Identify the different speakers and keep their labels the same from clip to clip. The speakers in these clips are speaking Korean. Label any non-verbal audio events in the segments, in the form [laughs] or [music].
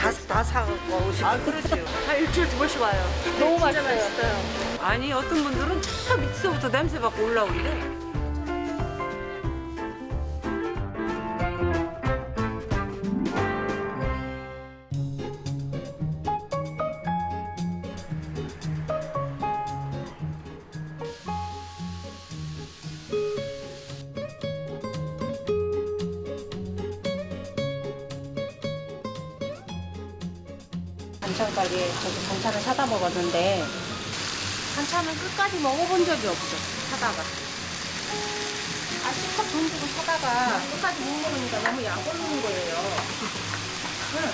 Speaker 1: 다, 다 사갖고 오시고.
Speaker 2: 아 그러죠.
Speaker 3: 한 일주일 두 번씩 와요.
Speaker 2: 너무
Speaker 3: 진짜
Speaker 2: 맛있어요.
Speaker 1: 아니 어떤 분들은 저 밑에서부터 냄새 맡고 올라오래.
Speaker 2: 반찬 가게에 저도 반찬을 사다 먹었는데 반찬은 끝까지 먹어본 적이 없어 사다가. 아 실컷 돈 주고 사다가 끝까지 못 먹으니까 너무 약올르는 거예요. [laughs] 응.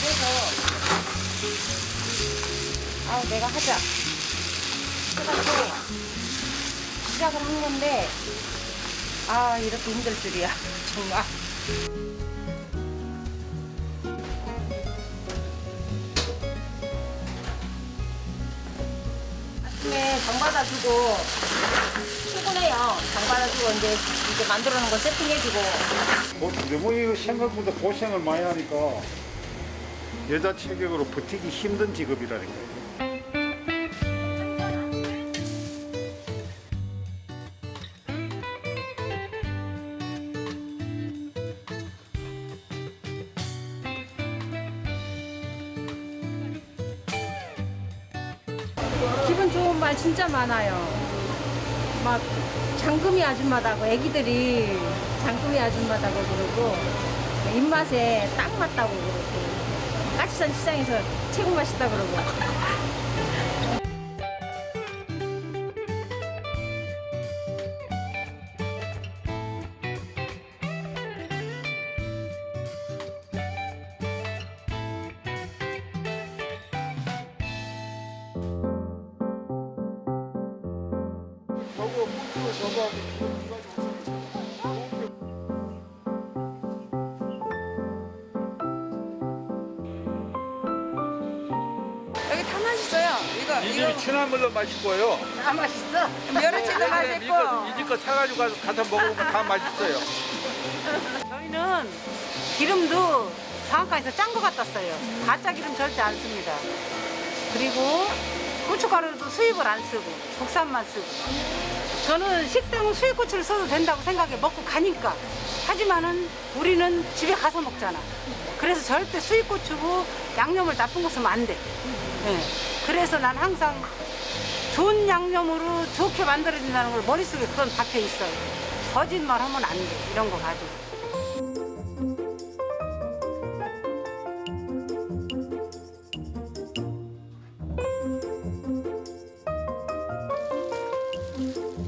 Speaker 2: 그래서 아 내가 하자. 해가지고 시작을 한 건데 아 이렇게 힘들 줄이야 [laughs] 정말 아침에 장 받아주고 출근해요. 장 받아주고 이제 이제 만들어 놓은 거 세팅해주고
Speaker 4: 뭐, 너무 이거 생각보다 고생을 많이 하니까 여자 체격으로 버티기 힘든 직업이라니까.
Speaker 2: 기분 좋은 말 진짜 많아요. 막 장금이 아줌마다고 애기들이 장금이 아줌마다고 그러고 입맛에 딱 맞다고 그러고 까치산 시장에서 최고 맛있다 그러고
Speaker 1: 여기 다 맛있어요. 이거
Speaker 4: 이
Speaker 1: 이거
Speaker 4: 집이 친화물로 맛있 고요.
Speaker 2: 다 맛있어.
Speaker 1: 멸치도 맛있고.
Speaker 4: 이집거 사가지고 가서 가서 먹어보면 다 맛있어요. [laughs]
Speaker 1: 저희는 기름도 상한가에서 짠거 써요. 가짜 기름 절대 안 씁니다. 그리고 고춧가루도 수입을 안 쓰고 국산만 쓰고. 저는 식당은 수입 고추를 써도 된다고 생각해 먹고 가니까. 하지만은 우리는 집에 가서 먹잖아. 그래서 절대 수입 고추고 양념을 나쁜 거 쓰면 안 돼. 예. 그래서 난 항상 좋은 양념으로 좋게 만들어진다는 걸 머릿속에 그건 박혀 있어요. 거짓말 하면 안 돼. 이런 거 가지고.
Speaker 3: 아이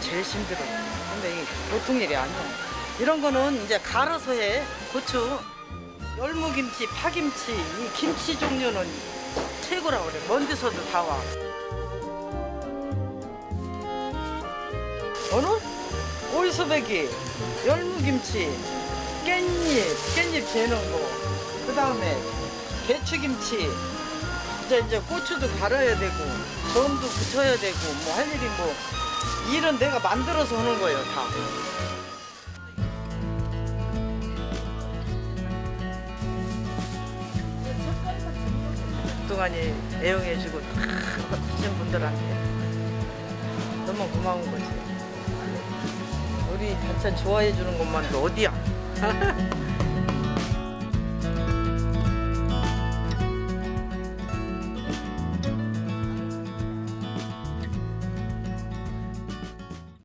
Speaker 3: 제일 힘들어. 근데 이게 보통 일이 아니야. 이런 거는 이제 갈아서 해. 고추, 열무김치, 파김치, 이 김치 종류는 최고라고 그래. 먼 데서도 다 와. 어느? 오이소배기, 열무김치, 깻잎, 깻잎 재는 거. 그 다음에 배추김치. 이제 이제 고추도 갈아야 되고, 점도 붙여야 되고, 뭐 할 일이 뭐. 일은 내가 만들어서 하는 거예요, 다. 그동안이 애용해주고 다 하신 분들한테 너무 고마운 거지. 우리 반찬 좋아해 주는 것만도 어디야? [laughs]